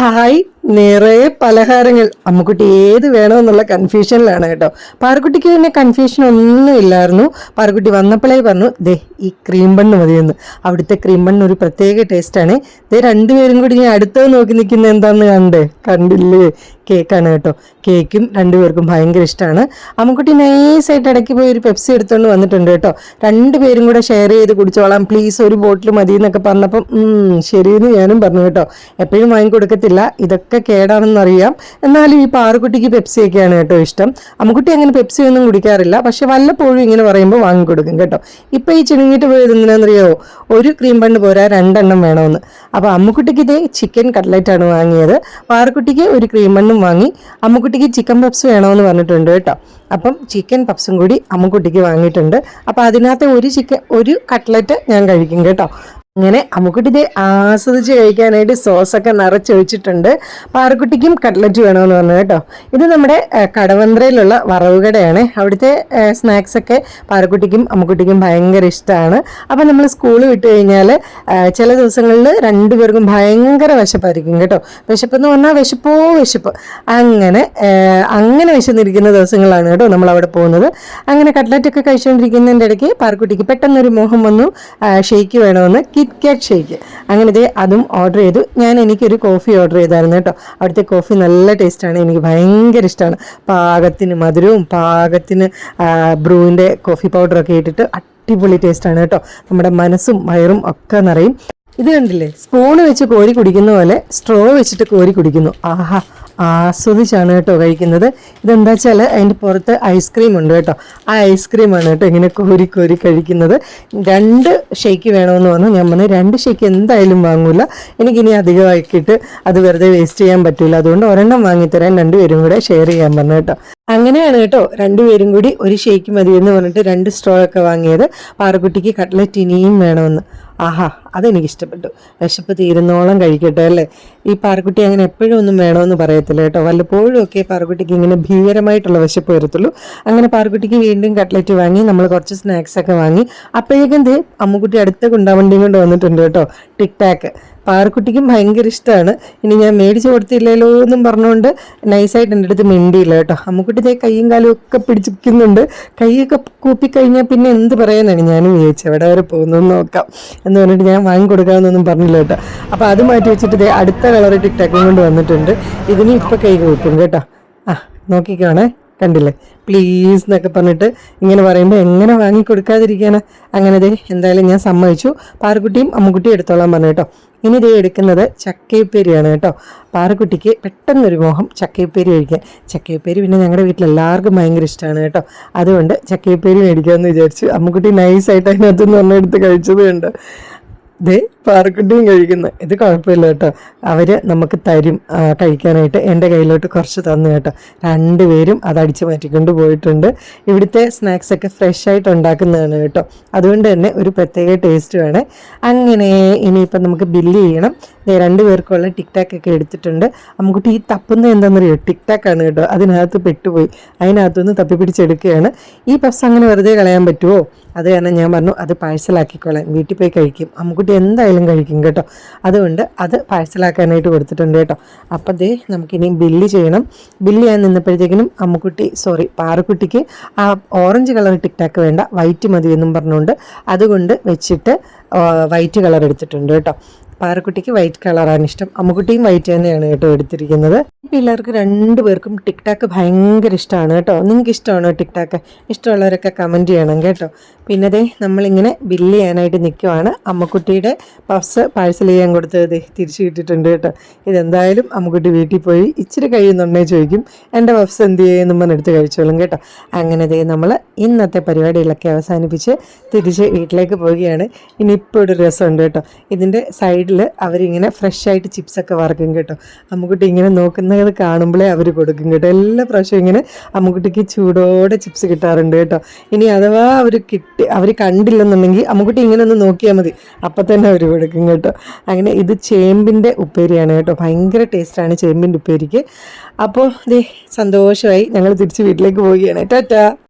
hi, നിറയെ പലഹാരങ്ങൾ അമ്മുക്കുട്ടി ഏത് വേണമെന്നുള്ള കൺഫ്യൂഷനിലാണ് കേട്ടോ. പാറക്കുട്ടിക്ക് പിന്നെ കൺഫ്യൂഷൻ ഒന്നും ഇല്ലായിരുന്നു. പാറക്കുട്ടി വന്നപ്പോഴേ പറഞ്ഞു ദേ ഈ ക്രീം ബണ്ണ് മതിയെന്ന്. അവിടുത്തെ ക്രീം ബണ്ണ് ഒരു പ്രത്യേക ടേസ്റ്റാണ് ദേ രണ്ടുപേരും കൂടി ഞാൻ അടുത്തത് നോക്കി നിൽക്കുന്ന എന്താണെന്ന് കണ്ടേ? കണ്ടില്ലേ? കേക്കാണ് കേട്ടോ. കേക്കും രണ്ടുപേർക്കും ഭയങ്കര ഇഷ്ടമാണ് അമ്മക്കുട്ടി നൈസായിട്ട് ഇടയ്ക്ക് പോയി ഒരു പെപ്സി എടുത്തുകൊണ്ട് വന്നിട്ടുണ്ട് കേട്ടോ. രണ്ടുപേരും കൂടെ ഷെയർ ചെയ്ത് കുടിച്ചോളാം. പ്ലീസ് ഒരു ബോട്ടിൽ മതി എന്നൊക്കെ പറഞ്ഞപ്പം ശരിയെന്ന് ഞാനും പറഞ്ഞു കേട്ടോ. എപ്പോഴും വാങ്ങിക്കൊടുക്കത്തില്ല. ഇതൊക്കെ കേടാണെന്നറിയാം. എന്നാലും ഈ പാറുകുട്ടിക്ക് പെപ്സിയൊക്കെയാണ് കേട്ടോ ഇഷ്ടം. അമ്മുക്കുട്ടി അങ്ങനെ പെപ്സി ഒന്നും കുടിക്കാറില്ല. പക്ഷെ വല്ലപ്പോഴും ഇങ്ങനെ പറയുമ്പോൾ വാങ്ങിക്കൊടുക്കും കേട്ടോ. ഇപ്പം ഈ ചിണുങ്ങിട്ട് പോയത് എന്തിനാണെന്നറിയോ ഒരു ക്രീം ബണ്ണ് പോരാ രണ്ടെണ്ണം വേണമെന്ന്. അപ്പോൾ അമ്മുക്കുട്ടിക്ക് ഇതേ ചിക്കൻ കട്ട്ലറ്റാണ് വാങ്ങിയത്. പാറുക്കുട്ടിക്ക് ഒരു ക്രീം ബണ്ണും വാങ്ങി അമ്മുക്കുട്ടിക്ക് ചിക്കൻ പപ്സ് വേണമെന്ന് പറഞ്ഞിട്ടുണ്ട് കേട്ടോ. അപ്പം ചിക്കൻ പപ്സും കൂടി അമ്മുക്കുട്ടിക്ക് വാങ്ങിയിട്ടുണ്ട്. അപ്പം അതിനകത്ത് ഒരു ചിക്കൻ ഒരു കട്ട്ലറ്റ് ഞാൻ കഴിക്കും കേട്ടോ. അങ്ങനെ അമ്മുക്കുട്ടി ആസ്വദിച്ച് കഴിക്കാനായിട്ട് സോസൊക്കെ നിറച്ചൊഴിച്ചിട്ടുണ്ട് പാറക്കുട്ടിക്കും കട്ട്ലറ്റ് വേണമെന്ന് പറഞ്ഞു കേട്ടോ. ഇത് നമ്മുടെ കടവന്ത്രയിലുള്ള വറവുകടയാണ്. അവിടുത്തെ സ്നാക്സൊക്കെ പാറക്കുട്ടിക്കും അമ്മുക്കുട്ടിക്കും ഭയങ്കര ഇഷ്ടമാണ് അപ്പം നമ്മൾ സ്കൂൾ വിട്ട് കഴിഞ്ഞാൽ ചില ദിവസങ്ങളിൽ രണ്ടുപേർക്കും ഭയങ്കര വിശപ്പായിരിക്കും കേട്ടോ. വിശപ്പെന്ന് പറഞ്ഞാൽ വിശപ്പോ വിശപ്പ്. അങ്ങനെ അങ്ങനെ വിശന്നിരിക്കുന്ന ദിവസങ്ങളാണ് കേട്ടോ നമ്മൾ അവിടെ പോകുന്നത്. അങ്ങനെ കട്ട്ലറ്റൊക്കെ കഴിച്ചുകൊണ്ടിരിക്കുന്നതിന്റെ ഇടയ്ക്ക് പാറക്കുട്ടിക്ക് പെട്ടെന്നൊരു മോഹം വന്നു. ഷെയ്ക്ക് വേണമെന്ന് കിറ്റ് കാറ്റ് ഷേക്ക് അങ്ങനെ ഇതേ അതും ഓർഡർ ചെയ്തു. ഞാൻ എനിക്കൊരു കോഫി ഓർഡർ ചെയ്തായിരുന്നു കേട്ടോ. അവിടുത്തെ കോഫി നല്ല ടേസ്റ്റാണ് എനിക്ക് ഭയങ്കര ഇഷ്ടമാണ്. പാകത്തിന് മധുരവും പാകത്തിന് ബ്രൂവിന്റെ കോഫി പൗഡറൊക്കെ ഇട്ടിട്ട് അടിപൊളി ടേസ്റ്റാണ് കേട്ടോ. നമ്മുടെ മനസ്സും വയറും ഒക്കെ നിറയും. ഇത് കണ്ടില്ലേ? സ്പൂണ് വെച്ച് കോരി കുടിക്കുന്ന പോലെ സ്ട്രോ വെച്ചിട്ട് കോരി കുടിക്കുന്നു. ആഹാ. ആസ്വദിച്ചാണ് കേട്ടോ കഴിക്കുന്നത്. ഇതെന്താ വെച്ചാൽ അതിന്റെ പുറത്ത് ഐസ്ക്രീം ഉണ്ട് കേട്ടോ. ആ ഐസ്ക്രീമാണ് കേട്ടോ ഇങ്ങനെ കോരി കോരി കഴിക്കുന്നത്. രണ്ട് ഷേക്ക് വേണമെന്ന് പറഞ്ഞു. ഞാൻ പറഞ്ഞു രണ്ട് ഷേക്ക് എന്തായാലും വാങ്ങൂല. എനിക്കിനി അധികമാക്കിയിട്ട് അത് വെറുതെ വേസ്റ്റ് ചെയ്യാൻ പറ്റില്ല അതുകൊണ്ട് ഒരെണ്ണം വാങ്ങിത്തരാൻ രണ്ടുപേരും കൂടെ ഷെയർ ചെയ്യാൻ പറഞ്ഞു കേട്ടോ. അങ്ങനെയാണ് കേട്ടോ രണ്ടുപേരും കൂടി ഒരു ഷേക്ക് മതി എന്ന് പറഞ്ഞിട്ട് രണ്ട് സ്ട്രോ ഒക്കെ വാങ്ങിയത്. പാറക്കുട്ടിക്ക് കട്ട്ലറ്റ് ഇനിയും വേണമെന്ന് ആഹാ അതെനിക്ക് ഇഷ്ടപ്പെട്ടു വിശപ്പ് തീരുന്നോളം കഴിക്കട്ടെ അല്ലേ? ഈ പാറക്കുട്ടി അങ്ങനെ എപ്പോഴും ഒന്നും വേണമെന്ന് പറയത്തില്ല കേട്ടോ. വല്ലപ്പോഴും ഒക്കെ പാറക്കുട്ടിക്ക് ഇങ്ങനെ ഭീകരമായിട്ടുള്ള വിശപ്പ് വരത്തുള്ളൂ. അങ്ങനെ പാറക്കുട്ടിക്ക് വീണ്ടും കട്ട്ലറ്റ് വാങ്ങി നമ്മൾ കുറച്ച് സ്നാക്സ് ഒക്കെ വാങ്ങി. അപ്പോഴേക്കും ദേ അമ്മുക്കുട്ടി അടുത്ത കുണ്ടാവണ്ടിയും കൊണ്ട് വന്നിട്ടുണ്ട് കേട്ടോ. ടിക് ടാക്ക്. പാറക്കുട്ടിക്കും ഭയങ്കര ഇഷ്ടമാണ് ഇനി ഞാൻ മേടിച്ചു കൊടുത്തില്ലല്ലോ എന്നും പറഞ്ഞുകൊണ്ട് നൈസായിട്ട് എന്റെ അടുത്ത് മിണ്ടിയില്ല കേട്ടോ. അമ്മക്കുട്ടി ഞാൻ കൈയും കാലും ഒക്കെ പിടിച്ചിരിക്കുന്നുണ്ട്. കൈയൊക്കെ കൂപ്പിക്കഴിഞ്ഞാൽ പിന്നെ എന്ത് പറയാനാണ് ഞാനും ചോദിച്ചത് എവിടെ വരെ പോകുന്നതെന്ന് നോക്കാം എന്ന് പറഞ്ഞിട്ട് ഞാൻ വാങ്ങി കൊടുക്കാമെന്നൊന്നും പറഞ്ഞില്ല കേട്ടോ. അപ്പോൾ അത് മാറ്റി വെച്ചിട്ട് ദേ അടുത്ത കളർ ടിക്ടാക്കും കൊണ്ട് വന്നിട്ടുണ്ട്. ഇതിന് ഇപ്പോൾ കൈ കൂപ്പും കേട്ടോ. ആ നോക്കിക്കാണേ. കണ്ടില്ലേ? പ്ലീസ് എന്നൊക്കെ പറഞ്ഞിട്ട് ഇങ്ങനെ പറയുമ്പോൾ എങ്ങനെ വാങ്ങി കൊടുക്കാതിരിക്കാനാ? അങ്ങനെ ദേ എന്തായാലും ഞാൻ സമ്മതിച്ചു. പാറക്കുട്ടിയും അമ്മുക്കുട്ടിയും എടുത്തോളാൻ പറഞ്ഞു കേട്ടോ. ഇനി ദേ എടുക്കുന്നത് ചക്കയപ്പേരിയാണ് കേട്ടോ. പാറക്കുട്ടിക്ക് പെട്ടെന്നൊരു മോഹം ചക്കയപ്പേരി കഴിക്കാൻ. ചക്കയപ്പേരി പിന്നെ ഞങ്ങളുടെ വീട്ടിൽ എല്ലാവർക്കും ഭയങ്കര ഇഷ്ടമാണ് കേട്ടോ. അതുകൊണ്ട് ചക്കയപ്പേരി മേടിക്കാമെന്ന് വിചാരിച്ചു അമ്മുക്കുട്ടി നൈസായിട്ട് അതിനകത്തുനിന്ന് ഒന്നെടുത്ത് കഴിച്ചത് കണ്ട് ദേ പാറക്കുട്ടിയും കഴിക്കുന്നത് ഇത് കുഴപ്പമില്ല കേട്ടോ. അവർ നമുക്ക് തരും കഴിക്കാനായിട്ട് എന്റെ കയ്യിലോട്ട് കുറച്ച് തന്നു കേട്ടോ. രണ്ടുപേരും അത് അടിച്ചു മാറ്റിക്കൊണ്ട് പോയിട്ടുണ്ട്. ഇവിടുത്തെ സ്നാക്സ് ഒക്കെ ഫ്രഷ് ആയിട്ട് ഉണ്ടാക്കുന്നതാണ് കേട്ടോ. അതുകൊണ്ട് തന്നെ ഒരു പ്രത്യേക ടേസ്റ്റ് വേണേ. അങ്ങനെ ഇനിയിപ്പം നമുക്ക് ബില്ല് ചെയ്യണം. രണ്ട് പേർക്കുള്ള ടിക് ഒക്കെ എടുത്തിട്ടുണ്ട്. നമുക്കിട്ട് ഈ തപ്പുന്നത് എന്താണെന്നറിയോ? ടിക് ടാക്ക് ആണ് കേട്ടോ. അതിനകത്ത് പെട്ടുപോയി. അതിനകത്തുനിന്ന് തപ്പി പിടിച്ചെടുക്കുകയാണ് ഈ പഫ്സ് അങ്ങനെ വെറുതെ കളയാൻ പറ്റുമോ അത് കാരണം ഞാൻ പറഞ്ഞു അത് പാഴ്സലാക്കിക്കോളാം വീട്ടിൽ പോയി കഴിക്കും. അമ്മുക്കുട്ടി എന്തായാലും കഴിക്കും കേട്ടോ. അതുകൊണ്ട് അത് പാഴ്സലാക്കാനായിട്ട് കൊടുത്തിട്ടുണ്ട് കേട്ടോ. അപ്പം ദേ നമുക്കിനി ബില്ല് ചെയ്യണം. ബില്ല് ചെയ്യാൻ നിന്നപ്പോഴത്തേക്കിനും അമ്മുക്കുട്ടി സോറി പാറക്കുട്ടിക്ക് ആ ഓറഞ്ച് കളർ ടിക്ടാക്ക് വേണ്ട വൈറ്റ് മതി എന്നും പറഞ്ഞുകൊണ്ട് അതുകൊണ്ട് വെച്ചിട്ട് വൈറ്റ് കളർ എടുത്തിട്ടുണ്ട് കേട്ടോ. പാറക്കുട്ടിക്ക് വൈറ്റ് കളറാണ് ഇഷ്ടം. അമ്മുക്കുട്ടിയും വൈറ്റ് തന്നെയാണ് കേട്ടോ എടുത്തിരിക്കുന്നത്. പിള്ളേർക്ക് രണ്ടുപേർക്കും ടിക്ടാക്ക് ഭയങ്കര ഇഷ്ടമാണ് കേട്ടോ. നിങ്ങൾക്ക് ഇഷ്ടമാണോ ടിക്ടാക്ക്? ഇഷ്ടമുള്ളവരൊക്കെ കമന്റ് ചെയ്യണം കേട്ടോ. പിന്നെ ദേ നമ്മളിങ്ങനെ ബില്ല് ചെയ്യാനായിട്ട് നിൽക്കുവാണ് അമ്മക്കുട്ടിയുടെ പഫ്സ് പാഴ്സൽ ചെയ്യാൻ കൊടുത്തത് തിരിച്ചു കിട്ടിയിട്ടുണ്ട് കേട്ടോ. ഇതെന്തായാലും അമ്മക്കുട്ടി വീട്ടിൽ പോയി ഇച്ചിരി കഴിയുന്നുണ്ടേ ചോദിക്കും. എന്റെ പഫ്സ് എന്ത് ചെയ്യുമെന്നും പറഞ്ഞെടുത്ത് കഴിച്ചോളും കേട്ടോ. അങ്ങനെ ദേ നമ്മൾ ഇന്നത്തെ പരിപാടികളൊക്കെ അവസാനിപ്പിച്ച് തിരിച്ച് വീട്ടിലേക്ക് പോവുകയാണ്. ഇനിയിപ്പോൾ ഒരു രസമുണ്ട് കേട്ടോ. ഇതിന്റെ സൈഡിൽ അവരിങ്ങനെ ഫ്രഷ് ആയിട്ട് ചിപ്സൊക്കെ വറക്കും കേട്ടോ. അമ്മുക്കുട്ടി ഇങ്ങനെ നോക്കുന്നത് കാണുമ്പോഴേ അവർ കൊടുക്കും കേട്ടോ. എല്ലാ പ്രാവശ്യവും ഇങ്ങനെ അമ്മുക്കുട്ടിക്ക് ചൂടോടെ ചിപ്സ് കിട്ടാറുണ്ട് കേട്ടോ. ഇനി അഥവാ അവർ കിട്ടി അവർ കണ്ടില്ലെന്നുണ്ടെങ്കിൽ അമ്മുക്കുട്ടി ഇങ്ങനെ ഒന്ന് നോക്കിയാൽ മതി. അപ്പം തന്നെ അവർ കൊടുക്കും കേട്ടോ. അങ്ങനെ ഇത് ചേമ്പിന്റെ ഉപ്പേരിയാണ് കേട്ടോ. ഭയങ്കര ടേസ്റ്റാണ് ചേമ്പിന്റെ ഉപ്പേരിക്ക്. അപ്പോൾ ദേ സന്തോഷമായി ഞങ്ങൾ തിരിച്ച് വീട്ടിലേക്ക് പോവുകയാണ്. ടാറ്റാ.